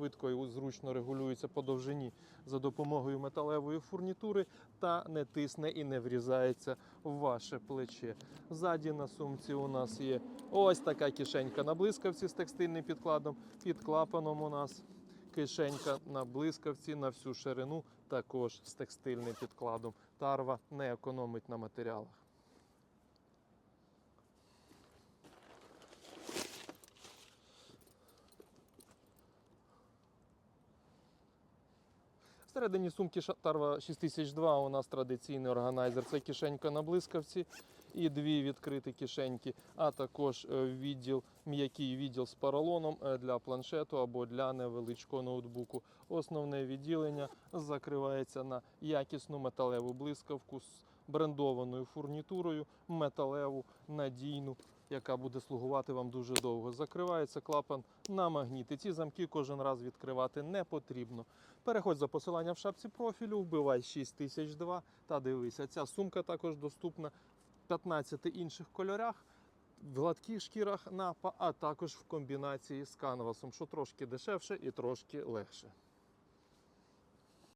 Швидко і зручно регулюється по довжині за допомогою металевої фурнітури та не тисне і не врізається в ваше плече. Ззаді на сумці у нас є ось така кишенька на блискавці з текстильним підкладом. Під клапаном у нас кишенька на блискавці на всю ширину, також з текстильним підкладом. Тарва не економить на матеріалах. Всередині сумки Тарва 6002 у нас традиційний органайзер. Це кишенька на блискавці і дві відкриті кишеньки, а також е, відділ, м'який відділ з поролоном е, для планшету або для невеличкого ноутбуку. Основне відділення закривається на якісну металеву блискавку з брендованою фурнітурою, металеву, надійну, яка буде слугувати вам дуже довго. Закривається клапан на магніти. Ці замки кожен раз відкривати не потрібно. Переходь за посиланням в шапці профілю, вбивай 6002 та дивися. Ця сумка також доступна в 15 інших кольорах. В гладких шкірах напа, а також в комбінації з канвасом, що трошки дешевше і трошки легше.